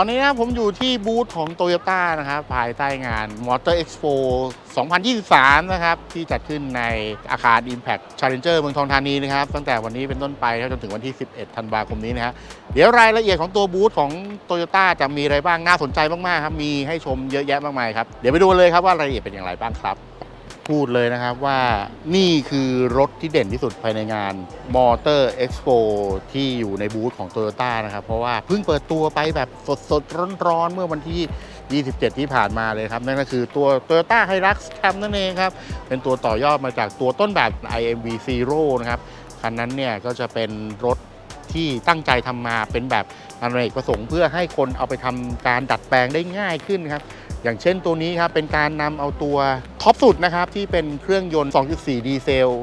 อนนี้นะผมอยู่ที่บูธของ t o y ยต้านะครับภายใต้งาน Motor Expo 2023 นะครับ ที่จัดขึ้นในอาคาร Impact Challenger เมืองทองธานีนะครับ ตั้งแต่วันนี้เป็นต้นไปจนถึงวันที่ 11 ธันวาคมนี้นะฮะเดี๋ยวรายละเอียดของตัวบูธของ t o y ยต้าจะมีอะไรบ้างน่าสนใจมาก ๆ ครับ มีให้ชมเยอะแยะมากมายครับ เดี๋ยวไปดูเลยครับว่ารายละเอียดเป็นอย่างไรบ้างครับ พูดเลยนะครับว่านี่คือรถที่เด่นที่สุดภายในงาน Motor Expo ที่อยู่ในบูธของ Toyota นะครับ เพราะว่าเพิ่งเปิดตัวไปแบบสดๆ ร้อนๆ เมื่อวันที่ 27 ที่ผ่านมาเลยครับ นั่นก็คือตัว Toyota Hilux Cam นั่นเองครับ เป็นตัวต่อยอดมาจากตัวต้นแบบ IMV Zero นะครับ คันนั้นเนี่ยก็จะเป็นรถที่ตั้งใจทำมาเป็นแบบอเนกประสงค์เพื่อให้คนเอาไปทำการดัดแปลงได้ง่ายขึ้นครับ อย่างเช่นตัวนี้ครับเป็นการนำเอาตัวท็อปสุดนะครับที่เป็นเครื่องยนต์ 2.4 ดีเซล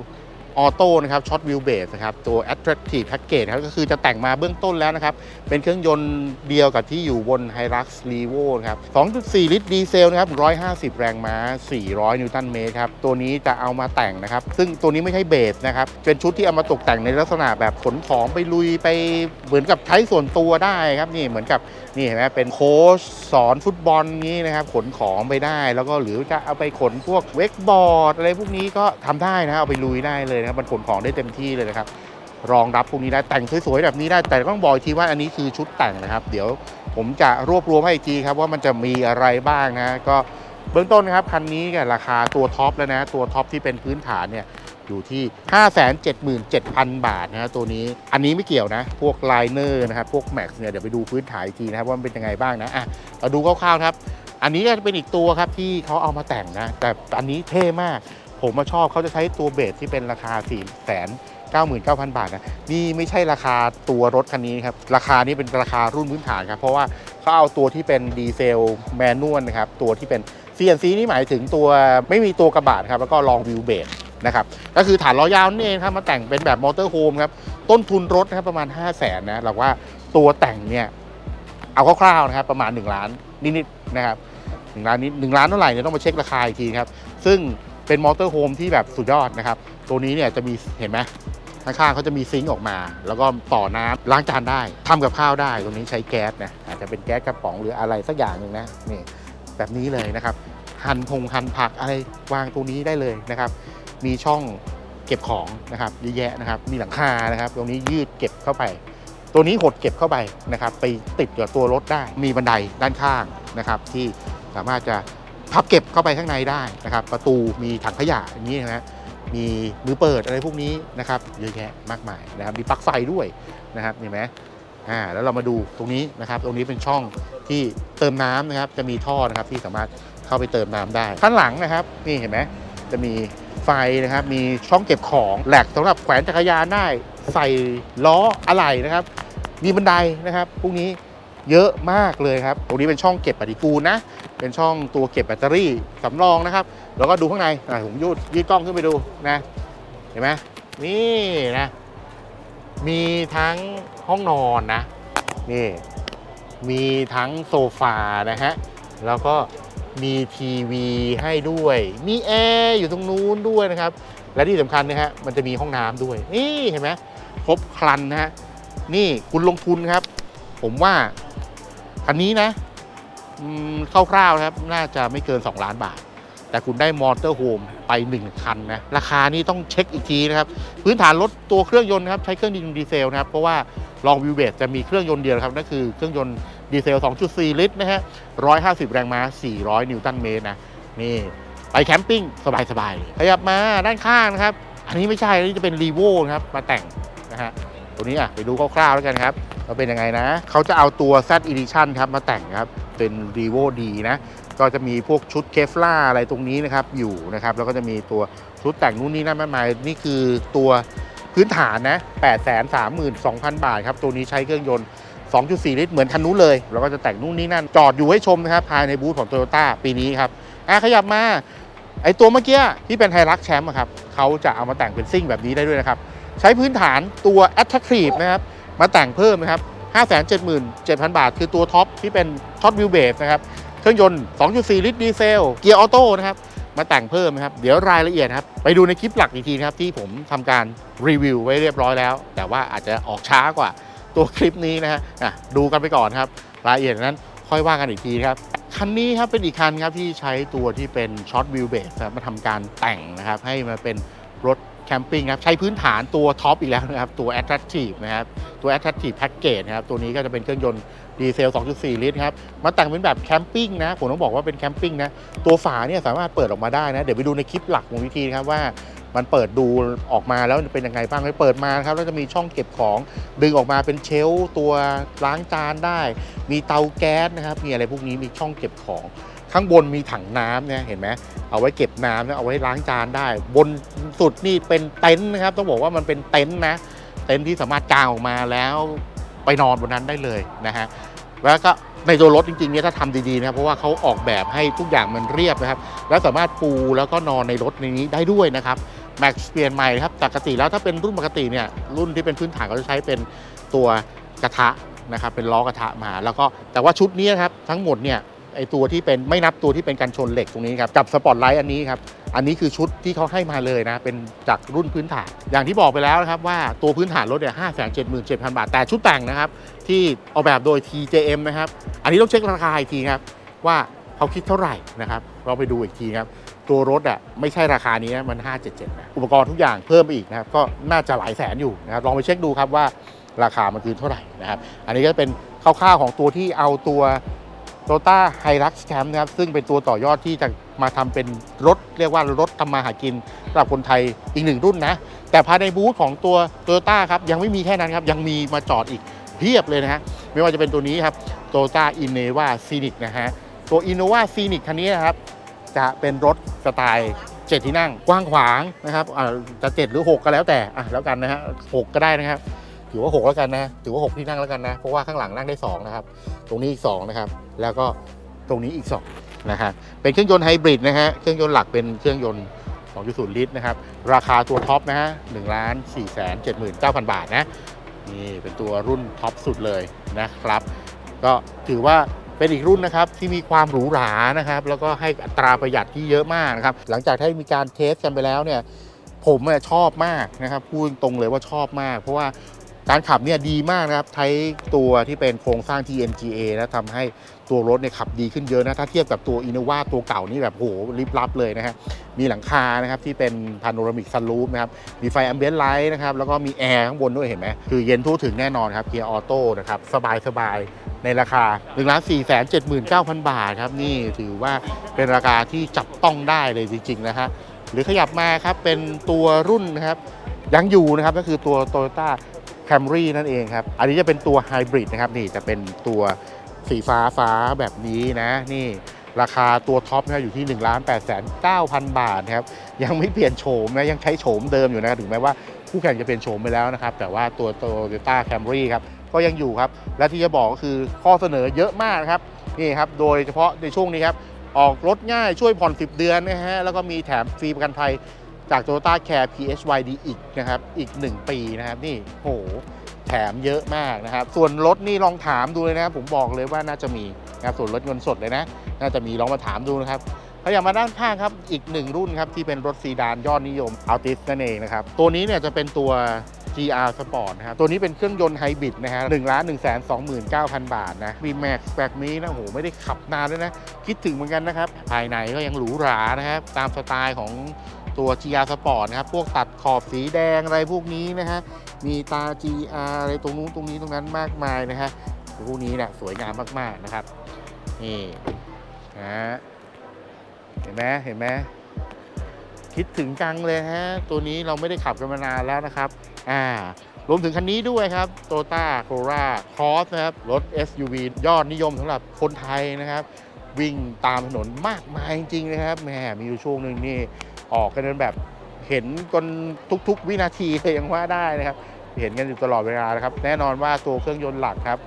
ออโต้นะครับช็อตวิวเบสนะครับตัว Attractive Package ครับก็คือจะแต่งมาเบื้องต้นแล้วนะครับ เป็นเครื่องยนต์เดียวกับที่อยู่บน Hilux Revo นะครับ 2.4 ลิตรดีเซลนะครับ 150 แรงม้า 400 นิวตันเมตรครับ ตัวนี้จะเอามาแต่งนะครับ ซึ่งตัวนี้ไม่ใช่เบสนะครับ เป็นชุดที่เอามาตกแต่งในลักษณะแบบขนของไปลุยไปเหมือนกับใช้ส่วนตัวได้ครับนี่เหมือนกับนี่เห็นไหมเป็นโค้ชสอนฟุตบอลนี้นะครับขนของไปได้ แล้วก็หรือจะเอาไปขนพวกเวกบอร์ดอะไรพวกนี้ก็ทำได้นะเอาไปลุยได้เลยนะครับมันขนของได้เต็มที่เลยนะครับ รองรับพวกนี้ได้แต่งสวยๆแบบนี้ได้แต่ต้องบอกทีว่าอันนี้คือชุดแต่งนะครับ เดี๋ยวผมจะรวบรวมให้อีกทีครับว่ามันจะมีอะไรบ้างนะก็เบื้องต้นนะครับคันนี้กับราคาตัวท็อปแล้วนะตัวท็อปที่เป็นพื้นฐานเนี่ยอยู่ที่ 577,000 บาทนะตัวนี้ อันนี้ไม่เกี่ยวนะ พวกไลเนอร์นะครับพวกแม็กซ์เนี่ยเดี๋ยวไปดูพื้นฐานอีกทีนะครับว่ามันเป็นยังไงบ้างนะอะเราดูคร่าวๆครับ อันนี้ก็จะเป็นอีกตัวครับที่เขาเอามาแต่งนะ แต่อันนี้เท่มาก ผมมาชอบเขาจะใช้ตัวเบสที่เป็นราคา4 9 9 9 0 0 0 บาทนะนี่ไม่ใช่ราคาตัวรถคันนี้ครับ ราคานี้เป็นราคารุ่นพื้นฐานครับ เพราะว่าเขาเอาตัวที่เป็นดีเซลแมนนวลนะครับ ตัวที่เป็น CNC นี่หมายถึงตัวไม่มีตัวกระบะครับ แล้วก็ลองวิวเบสนะครับ ก็คือฐานล้อยาวนั่นเองครับ มาแต่งเป็นแบบมอเตอร์โฮมครับ ต้นทุนรถนะครับประมาณ 5 0 0แสนนะเราว่าตัวแต่งเนี่ย เอาคร่าวๆนะครับ ประมาณ 1 ล้านนิดๆนะครับหนึ่งล้านนิดหนึ่งล้านเท่าไหร่เนี่ยต้องมาเช็คราคาอีกทีครับ ซึ่ง เป็นมอเตอร์โฮมที่แบบสุดยอดนะครับ ตัวนี้เนี่ยจะมีเห็นไหมข้างๆเขาจะมีซิงค์ออกมา แล้วก็ต่อน้ำล้างจานได้ทำกับข้าวได้ ตรงนี้ใช้แก๊สนะอาจจะเป็นแก๊สกระป๋องหรืออะไรสักอย่างหนึ่งนะนี่แบบนี้เลยนะครับหั่นพงหั่นผักอะไรวางตรงนี้ได้เลยนะครับ มีช่องเก็บของนะครับเยอะแยะนะครับ มีหลังคานะครับ ตรงนี้ยืดเก็บเข้าไป ตัวนี้หดเก็บเข้าไปนะครับ ไปติดกับตัวรถได้ มีบันไดด้านข้างนะครับ ที่สามารถจะ พับเก็บเข้าไปข้างในได้นะครับ ประตูมีถังขยะอย่างนี้นะฮะมีมือเปิดอะไรพวกนี้นะครับเยอะแยะมากมายนะครับมีปลั๊กไฟด้วยนะครับเห็นไหมอ่าแล้วเรามาดูตรงนี้นะครับ ตรงนี้เป็นช่องที่เติมน้ำนะครับ จะมีท่อนะครับที่สามารถเข้าไปเติมน้ำได้ข้างหลังนะครับ นี่เห็นไหมจะมีไฟนะครับ มีช่องเก็บของแหลกสำหรับแขวนจักรยานได้ใส่ล้ออะไหล่นะครับ มีบันไดนะครับพวกนี้เยอะมากเลยครับ ตรงนี้เป็นช่องเก็บปฏิกูลนะ เป็นช่องตัวเก็บแบตเตอรี่สำรองนะครับ แล้วก็ดูข้างในอะผมยืดยืดกล้องขึ้นไปดูนะ เห็นไหมนี่นะ มีทั้งห้องนอนนะ นี่ มีทั้งโซฟานะฮะ แล้วก็มีทีวีให้ด้วย มีแอร์อยู่ตรงนู้นด้วยนะครับ และที่สำคัญนะฮะ มันจะมีห้องน้ำด้วย นี่เห็นไหมครบครันนะฮะ นี่คุณลงทุนครับ ผมว่าคันนี้นะ คร่าวๆครับน่าจะไม่เกิน 2 ล้านบาท แต่คุณได้มอเตอร์โฮมไป 1 คันนะ ราคานี้ต้องเช็คอีกทีนะครับ พื้นฐานรถตัวเครื่องยนต์นะครับ ใช้เครื่องดีเซลนะครับ เพราะว่าลองวิวเบสจะมีเครื่องยนต์เดียวครับ นั่นคือเครื่องยนต์ดีเซล 2.4 ลิตรนะฮะ 150 แรงม้า 400 นิวตันเมตรนะ นี่ไปแคมปิ้งสบายๆยขยับมาด้านข้างนะครับ อันนี้ไม่ใช่ อันนี้จะเป็นรีโวนะครับ มาแต่งนะฮะ ตัวนี้อะไปดูคร่าวๆแล้วกันครับว่าเป็นยังไงนะ เขาจะเอาตัว Z Edition ครับมาแต่งครับ เป็น r e v o D นะ ก็จะมีพวกชุดเคฟล่าอะไรตรงนี้นะครับอยู่นะครับ แล้วก็จะมีตัวชุดแต่งนู่นนี่นั่นมากมายนี่คือตัวพื้นฐานนะ 832,000 บาทครับ ตัวนี้ใช้เครื่องยนต์ 2.4 ลิตรเหมือนคันนู้นเลย แล้วก็จะแต่งนู่นนี่นั่น จอดอยู่ให้ชมนะครับ ภายในบูธของ Toyota ปีนี้ครับ อะขยับมาไอตัวเมื่อกี้ที่เป็นไฮรักแชมป์ครับเขาจะเอามาแต่งเป็นซิ่งแบบนี้ได้ด้วยนะครับ ใช้พื้นฐานตัว Attractive นะครับ มาแต่งเพิ่มนะครับ 577,000 บาท คือตัวท็อปที่เป็นท็อปวิวเบสนะครับ เครื่องยนต์ 2.4 ลิตรดีเซล เกียร์ออโต้นะครับ มาแต่งเพิ่มนะครับ เดี๋ยวรายละเอียดครับ ไปดูในคลิปหลักอีกทีนะครับ ที่ผมทำการรีวิวไว้เรียบร้อยแล้ว แต่ว่าอาจจะออกช้ากว่าตัวคลิปนี้นะฮะดูกันไปก่อนครับ รายละเอียดนั้นค่อยว่ากันอีกทีครับคันนี้ครับเป็นอีกคันครับที่ใช้ตัวที่เป็นช็อตวิวเบสครับมาทำการแต่งนะครับให้มาเป็นรถ แคมปิ้งครับใช้พื้นฐานตัวท็อปอีกแล้วนะครับตัว Attractive นะครับตัว Attractive Package นะครับตัวนี้ก็จะเป็นเครื่องยนต์ดีเซล 2.4 ลิตรครับมาแต่งเป็นแบบแคมปิ้งนะผมต้องบอกว่าเป็นแคมปิ้งนะตัวฝาเนี่ยสามารถเปิดออกมาได้นะเดี๋ยวไปดูในคลิปหลักของวิธีนะครับว่ามันเปิดดูออกมาแล้วเป็นยังไงบ้างไปเปิดมาครับแล้วจะมีช่องเก็บของดึงออกมาเป็นเชลตัวล้างจานได้ มีเตาแก๊สนะครับมีอะไรพวกนี้มีช่องเก็บของ ข้างบนมีถังน้ำเนี่ยเห็นไหมเอาไว้เก็บน้ำนะเอาไว้ล้างจานได้ บนสุดนี่เป็นเต็นท์นะครับ ต้องบอกว่ามันเป็นเต็นท์นะ เต็นท์ที่สามารถกางออกมาแล้วไปนอนบนนั้นได้เลยนะฮะแล้วก็ในตัวรถจริงๆเนี่ยถ้าทำดีๆนะครับเพราะว่าเขาออกแบบให้ทุกอย่างมันเรียบนะครับ แล้วสามารถปูแล้วก็นอนในรถในนี้ได้ด้วยนะครับแม็กซ์เปลี่ยนใหม่ครับปกติแล้วถ้าเป็นรุ่นปกติเนี่ยรุ่นที่เป็นพื้นฐานเขาจะใช้เป็นตัวกระทะนะครับเป็นล้อกระทะมาแล้วก็แต่ว่าชุดนี้ครับทั้งหมดเนี่ย ไอตัวที่เป็นไม่นับตัวที่เป็นกันชนเหล็กตรงนี้ครับกับสปอตไลท์อันนี้ครับอันนี้คือชุดที่เขาให้มาเลยนะ เป็นจากรุ่นพื้นฐาน อย่างที่บอกไปแล้วนะครับว่าตัวพื้นฐานรถเนี่ยห้าแสนเจ็ดหมื่นเจ็ดพันบาท แต่ชุดแต่งนะครับ ที่ออกแบบโดย TJM นะครับ อันนี้ต้องเช็คราคาอีกทีครับ ว่าเขาคิดเท่าไหร่นะครับ เราไปดูอีกทีครับ ตัวรถอะไม่ใช่ราคานี้นะมัน 577นะอุปกรณ์ทุกอย่างเพิ่มไปอีกนะครับ ก็น่าจะหลายแสนอยู่นะครับลองไปเช็คดูครับว่าราคามันคือเท่าไหร่นะครับ อันนี้ก็เป็นคร่าวๆของตัวที่เอาตัว โตต้าไฮรักแคมป์นะครับซึ่งเป็นตัวต่อยอดที่จะมาทำเป็นรถ เรียกว่ารถทำมาหากินสำหรับคนไทยอีกหนึ่งรุ่นนะ แต่ภายในบูธของตัวโตโยต้าครับยังไม่มีแค่นั้นครับ ยังมีมาจอดอีกเพียบเลยนะฮะไม่ว่าจะเป็นตัวนี้ครับโตโยต้าอินเนวาซีนิกนะฮะตัวอินโนวาซีนิกคันนี้นะครับ จะเป็นรถสไตล์เจ็ดที่นั่งกว้างขวางนะครับอ่าจะเจ็ดหรือ 6 ก็แล้วแต่อะแล้วกันนะฮะหกก็ได้นะครับ ถือว่า 6 แล้วกันนะ ถือว่า 6 ที่นั่งแล้วกันนะ เพราะว่าข้างหลังนั่งได้ 2 นะครับ ตรงนี้อีก 2 นะครับ แล้วก็ตรงนี้อีก 2 นะฮะเป็นเครื่องยนต์ไฮบริดนะฮะ เครื่องยนต์หลักเป็นเครื่องยนต์ 2.0 ลิตรนะครับ ราคาตัวท็อปนะฮะ1ล้าน4แสน79,000บาทนะ นี่เป็นตัวรุ่นท็อปสุดเลยนะครับ ก็ถือว่าเป็นอีกรุ่นนะครับที่มีความหรูหรานะครับ แล้วก็ให้อัตราประหยัดที่เยอะมากนะครับ หลังจากที่มีการเทสกันไปแล้วเนี่ย ผมเนี่ยชอบมากนะครับ พูดตรงเลยว่าชอบมาก เพราะว่า การขับเนี่ยดีมากนะครับใช้ตัวที่เป็นโครงสร้าง TNGA แล้วทำให้ตัวรถเนี่ยขับดีขึ้นเยอะนะ ถ้าเทียบกับตัว Innova ตัวเก่านี่แบบโหริบลับเลยนะฮะมีหลังคานะครับที่เป็นพาโนรามิกซันรูฟนะครับ มีไฟแอมเบียนไลท์นะครับ แล้วก็มีแอร์ข้างบนด้วยเห็นไหมคือเย็นทั่วถึงแน่นอนครับเกียร์ออโต้นะครับ สบายสบายในราคา1นึ่งล้านสี่แสนเจ็ดหมื่นเก้าพันบาทครับ นี่ถือว่าเป็นราคาที่จับต้องได้เลยจริง ๆ นะฮะหรือขยับมาครับเป็นตัวรุ่นนะครับยังอยู่นะครับก็คือตัว Toyota Camry นั่นเองครับ อันนี้จะเป็นตัวไฮบริดนะครับนี่จะเป็นตัวสีฟ้าฟ้าแบบนี้นะนี่ราคาตัวท็อปนะครับอยู่ที่1นึ่งล้านแปดแสนเก้าพันบาทครับยังไม่เปลี่ยนโฉมนะยังใช้โฉมเดิมอยู่นะถึงแม้ว่าคู่แข่งจะเปลี่ยนโฉมไปแล้วนะครับ แต่ว่าตัว Toyota Camry ครับก็ยังอยู่ครับ และที่จะบอกก็คือข้อเสนอเยอะมากครับนี่ครับโดยเฉพาะในช่วงนี้ครับออกรถง่ายช่วยผ่อน 10 เดือนนะฮะแล้วก็มีแถมฟรีประกันภัย จาก Toyota Care PHYD อีกนะครับ อีก 1 ปีนะครับนี่โหแถมเยอะมากนะครับ ส่วนรถนี่ลองถามดูเลยนะครับ ผมบอกเลยว่าน่าจะมีนะครับส่วนรถเงินสดเลยนะ น่าจะมีลองมาถามดูนะครับถ้าอย่างมาด้านข้างครับ อีกหนึ่งรุ่นครับที่เป็นรถซีดานยอดนิยม Altis นั่นเองนะครับ ตัวนี้เนี่ยจะเป็นตัว GR Sport นะครับ ตัวนี้เป็นเครื่องยนต์ไฮบริดนะฮะหนึ่งล้านหนึ่งแสนสองหมื่นเก้าพันบาทนะ v m a x แบบนี้นะโหไม่ได้ขับนานเลยนะ คิดถึงเหมือนกันนะครับ ภายในก็ยังหรูหรานะครับ ตามสไตล์ของ ตัว GR Sport นะครับ พวกตัดขอบสีแดงอะไรพวกนี้นะฮะ มีตา GR อะไรตรงนู้นตรงนี้ตรงนั้นมากมายนะฮะ พวกนี้เนี่ยสวยงามมากๆนะครับ นี่นะฮะเห็นไหมเห็นไหมคิดถึงจังเลยฮะ ตัวนี้เราไม่ได้ขับกันมานานแล้วนะครับ อ่ารวมถึงคันนี้ด้วยครับ t o y o t a c o r a Cross นะครับ รถ SUV ยอดนิยมสำหรับคนไทยนะครับ วิ่งตามถนนมากมายจริงๆนะครับแหมมีอยู่ช่วงหนึ่งนี่ ออกกันจนแบบเห็นจนทุก ๆ วินาทีเลยยังว่าได้นะครับ เห็นกันอยู่ตลอดเวลานะครับ แน่นอนว่าตัวเครื่องยนต์หลักครับ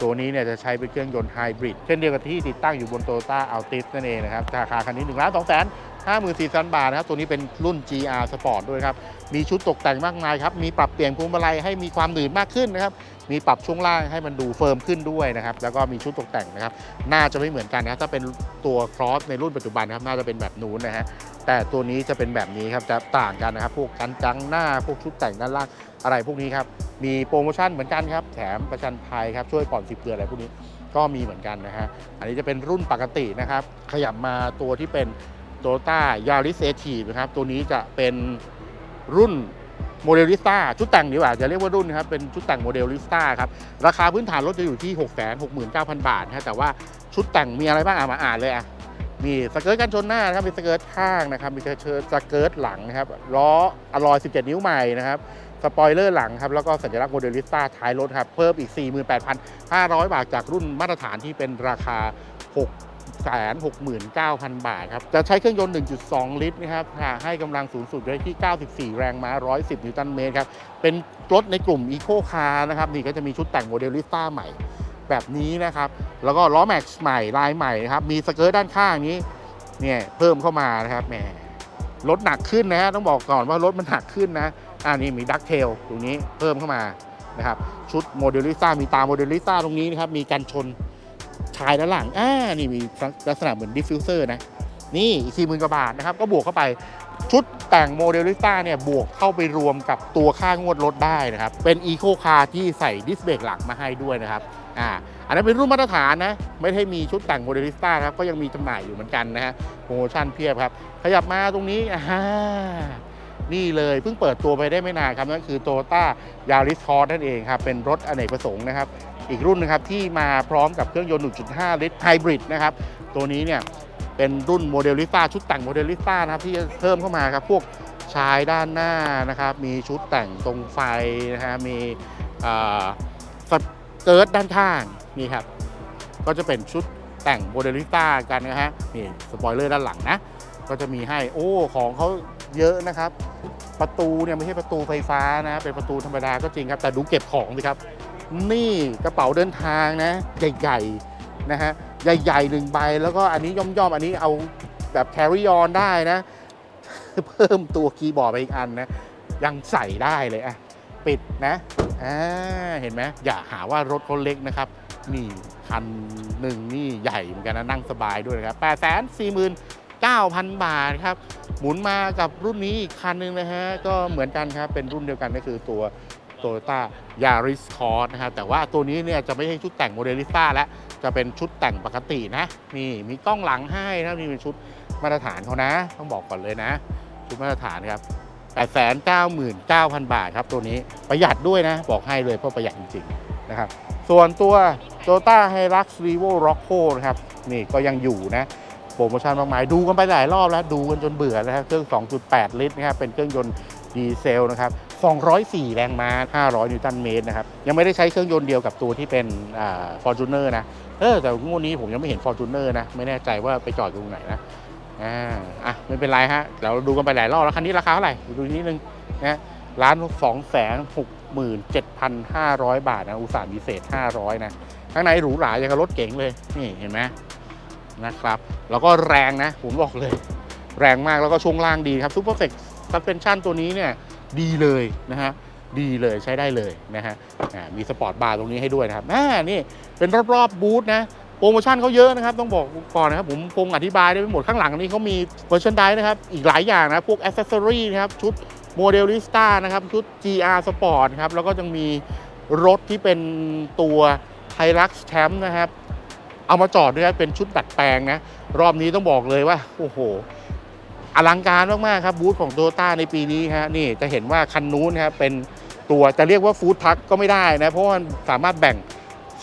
ตัวนี้เนี่ยจะใช้เป็นเครื่องยนต์ไฮบริดเช่นเดียวกับที่ติดตั้งอยู่บนโตต้าอัลติสนั่นเองนะครับราคาคันนี้1ล้านสองแสน 54,000 บาทนะครับ ตัวนี้เป็นรุ่น GR Sport ด้วยครับ มีชุดตกแต่งมากมายครับ มีปรับเปลี่ยนพวงมาลัยให้มีความหนืดมากขึ้นนะครับ มีปรับช่วงล่างให้มันดูเฟิร์มขึ้นด้วยนะครับ แล้วก็มีชุดตกแต่งนะครับ น่าจะไม่เหมือนกันนะครับ ถ้าเป็นตัว Cross ในรุ่นปัจจุบันนะครับ น่าจะเป็นแบบนู้นนะฮะ แต่ตัวนี้จะเป็นแบบนี้ครับ จะต่างกันนะครับ พวกกันจังหน้า พวกชุดแต่งด้านล่าง อะไรพวกนี้ครับ มีโปรโมชั่นเหมือนกันครับ แถมประกันภัยครับ ช่วยผ่อน 10 เดือนอะไรพวกนี้ ก็มีเหมือนกันนะฮะ อันนี้จะเป็นรุ่นปกตินะครับ ขยับมาตัวที่เป็น t o y o t a Yaris a t i v นะครับ ตัวนี้จะเป็นรุ่นโมเดลิสต้าชุดแต่งดีกว่าจะเรียกว่ารุ่นนะครับ เป็นชุดแต่งโมเดลิสต้าครับ ราคาพื้นฐานรถจะอยู่ที่ 6 6 9 0 0 0 บาทนะแต่ว่าชุดแต่งมีอะไรบ้างอะมาอ่านเลยอะมีสเกิร์ตกันชนหน้านะครับมีสเกิร์ตข้างนะครับมีสเกิร์ตสเกิร์ตหลังนะครับล้ออลอย 17 นิ้วใหม่นะครับสปอยเลอร์หลังครับแล้วก็สัญลักษณ์โมเดลิสต้าท้ายรถครับเพิ่มอีก 48,500 บาทจากรุ่นมาตรฐานที่เป็นราคา 6 69,000 บาทครับ จะใช้เครื่องยนต์ 1.2 ลิตรนะครับให้กำลังสูงสุดได้ที่ 94 แรงม้า 110 นิวตันเมตรครับ เป็นรถในกลุ่มอีโคคาร์นะครับ นี่ก็จะมีชุดแต่งโมเดลิสต้าใหม่แบบนี้นะครับ แล้วก็ล้อแม็กซ์ใหม่ลายใหม่นะครับ มีสเกิร์ตด้านข้างนี้ เนี่ยเพิ่มเข้ามานะครับแหมรถหนักขึ้นนะฮะต้องบอกก่อนว่ารถมันหนักขึ้นนะอ่านี่มีดักเทลตรงนี้เพิ่มเข้ามานะครับชุดโมเดลิซ่ามีตาโมเดลิซ่าตรงนี้นะครับมีกันชน ชายด้านหลังอ่านี่มีลักษณะเหมือนดิฟฟิวเซอร์นะ นี่อีกสี่หมื่นกว่าบาทนะครับ ก็บวกเข้าไปชุดแต่งโมเดลิซ่าเนี่ยบวกเข้าไปรวมกับตัวค่างวดรถได้นะครับ เป็นอีโคคาร์ที่ใส่ดิสเบรกหลังมาให้ด้วยนะครับอ่าอันนั้นเป็นรุ่นมาตรฐานนะ ไม่ได้มีชุดแต่งโมเดลิสต้าครับก็ยังมีจำหน่ายอยู่เหมือนกันนะฮะโปรโมชั่นเพียบครับ ขยับมาตรงนี้อ่านี่เลยเพิ่งเปิดตัวไปได้ไม่นานครับนั่นคือ t o y o t a Yaris Cross นั่นเองครับเป็นรถอเนกประสงค์นะครับ อีกรุ่นนึงครับที่มาพร้อมกับเครื่องยนต์ 1.5 ลิตรไฮบริดนะครับตัวนี้เนี่ยเป็นรุ่นโมเดลลิสต้าชุดแต่งโมเดลลิสต้านะครับที่จะเพิ่มเข้ามาครับพวกชายด้านหน้านะครับมีชุดแต่งตรงไฟนะฮะมีสเกิร์ตด้านข้างนี่ครับก็จะเป็นชุดแต่งโมเดลิต้ากันนะฮะนี่สปอยเลอร์ด้านหลังนะก็จะมีให้โอ้ของเขาเยอะนะครับ ประตูเนี่ยไม่ใช่ประตูไฟฟ้านะเป็นประตูธรรมดาก็จริงครับแต่ดูเก็บของสิครับ นี่กระเป๋าเดินทางนะใหญ่ๆนะฮะใหญ่ๆหนึ่งใบแล้วก็อันนี้ย่อมๆ อันนี้เอาแบบ carry on ได้นะ เพิ่มตัวคีย์บอร์ดไปอีกอันนะ ยังใส่ได้เลยอะปิดนะอ่าเห็นไหมอย่าหาว่ารถเขาเล็กนะครับ นี่คันหนึ่งนี่ใหญ่เหมือนกันนะ นั่งสบายด้วยนะครับ8 4 9 0 0 0บาทครับ หมุนมากับรุ่นนี้อีกคันหนึ่งนะฮะ ก็เหมือนกันครับ เป็นรุ่นเดียวกันก็คือตัว Toyota Yaris Cross นะครับแต่ว่าตัวนี้เนี่ยจะไม่ใช่ชุดแต่งโมเดลิซ่าแล้วจะเป็นชุดแต่งปกตินะนี่มีกล้องหลังให้นะนี่เป็นชุดมาตรฐานเขานะ ต้องบอกก่อนเลยนะ ชุดมาตรฐานครับ899,000 บาทครับตัวนี้ประหยัดด้วยนะ บอกให้เลยเพราะประหยัดจริงๆนะครับส่วนตัว Toyota Hilux Revo Rocco นะครับนี่ก็ยังอยู่นะโปรโมชั่นมากมายดูกันไปหลายรอบแล้ว ดูกันจนเบื่อแล้วครับเครื่อง 2.8 ลิตรนะครับเป็นเครื่องยนต์ ดีเซลนะครับ 204 แรงม้า 500 นิวตันเมตรนะครับ ยังไม่ได้ใช้เครื่องยนต์เดียวกับตัวที่เป็นฟอ่า Fortuner นะ เออ แต่งวดนี้ผมยังไม่เห็น Fortuner นะ ไม่แน่ใจว่าไปจอดตรงไหนนะ อ่า อะ ไม่เป็นไรฮะ เราดูกันไปหลายรอบแล้ว คันนี้ราคาเท่าไหร่ ดูนิดนึงนะล้านสองแสนหกหมื่นเจ็ดพันห้าร้อยบาทนะ อุตสาห์พิเศษห้าร้อยนะ ข้างในหรูหราอย่างกับรถเก๋งเลย นี่เห็นไหมนะครับ แล้วก็แรงนะ ผมบอกเลย แรงมาก แล้วก็ช่วงล่างดีครับซูเปอร์เฟก ซัสเพนชั่นตัวนี้เนี่ยดีเลยนะฮะดีเลยใช้ได้เลยนะฮะมีสปอร์ตบาร์ตรงนี้ให้ด้วยนะครับอ่านี่เป็นรอบๆบูธนะโปรโมชั่นเขาเยอะนะครับ ต้องบอกก่อนนะครับ ผมคงอธิบายได้ไม่หมดข้างหลังนี้เขามีเวอร์ชันไดนะครับ อีกหลายอย่างนะ พวกอ c เซสซอรีนะครับ ชุดโมเดลิสต้านะครับ ชุด GR Sport ครับ แล้วก็ยังมีรถที่เป็นตัว Hilux Champ นะครับ เอามาจอดด้วยเป็นชุดดัดแปลงนะ รอบนี้ต้องบอกเลยว่า โอ้โห อลังการมากๆครับบูธของโตโยต้าในปีนี้ฮะนี่จะเห็นว่าคันนู้นครับเป็นตัวจะเรียกว่าฟู้ดทักก็ไม่ได้นะเพราะว่ามันสามารถแบ่ง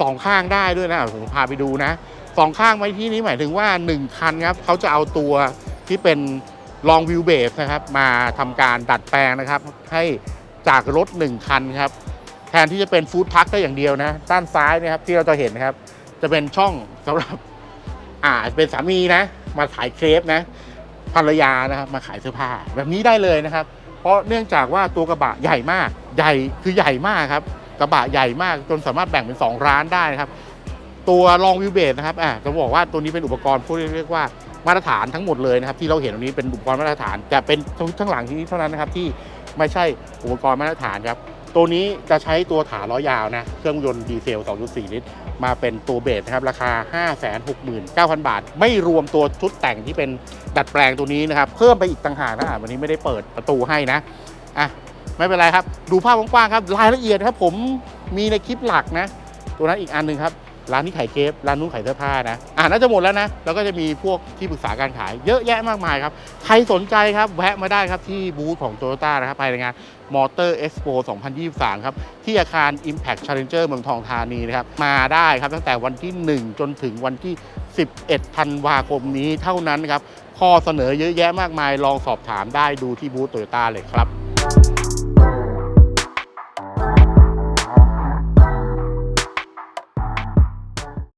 สองข้างได้ด้วยนะผมพาไปดูนะสองข้างไว้ที่นี้หมายถึงว่า 1 คันครับเขาจะเอาตัวที่เป็นลองวิวเบสนะครับมาทำการดัดแปลงนะครับ ให้จากรถ 1 คันครับแทนที่จะเป็นฟู้ดทักก็อย่างเดียวนะ ด้านซ้ายนะครับที่เราจะเห็นนะครับ จะเป็นช่องสำหรับอ่าเป็นสามีนะ มาขายเครปนะ ภรรยานะครับมาขายเสื้อผ้าแบบนี้ได้เลยนะครับ เพราะเนื่องจากว่าตัวกระบะใหญ่มากใหญ่คือใหญ่มากครับกระบะใหญ่มากจนสามารถแบ่งเป็น 2 ร้านได้นะครับ ตัวลองวิวเบสนะครับอ่าจะบอกว่าตัวนี้เป็นอุปกรณ์พวกเรียกว่ามาตรฐานทั้งหมดเลยนะครับที่เราเห็นตรงนี้เป็นอุปกรณ์มาตรฐานแต่เป็นทั้งหลังที่นี้เท่านั้นนะครับที่ไม่ใช่อุปกรณ์มาตรฐานครับตัวนี้จะใช้ตัวฐาล้อยาวนะเครื่องยนต์ดีเซล 2.4 ลิตร มาเป็นตัวเบสนะครับราคา 569,000 บาท ไม่รวมตัวชุดแต่งที่เป็นดัดแปลงตัวนี้นะครับเพิ่มไปอีกต่างหากนะอะวันนี้ไม่ได้เปิดประตูให้นะอะไม่เป็นไรครับ ดูภาพกว้างๆครับรายละเอียดครับผมมีในคลิปหลักนะ ตัวนั้นอีกอันหนึ่งครับ ร้านนี้ขายเคฟร้านนู้นขายเสื้อผ้านะอ่าน่าจะหมดแล้วนะแล้วก็จะมีพวกที่ปรึกษาการขายเยอะแยะมากมายครับ ใครสนใจครับแวะมาได้ครับที่บูธของ Toyota นะครับภายในงาน Motor Expo 2023 ครับ ที่อาคาร Impact Challenger เมืองทองธานีนะครับ มาได้ครับตั้งแต่วันที่ 1 จนถึงวันที่ 11ธันวาคมนี้เท่านั้นครับ ข้อเสนอเยอะแยะมากมายลองสอบถามได้ดูที่บูธ Toyota เลยครับ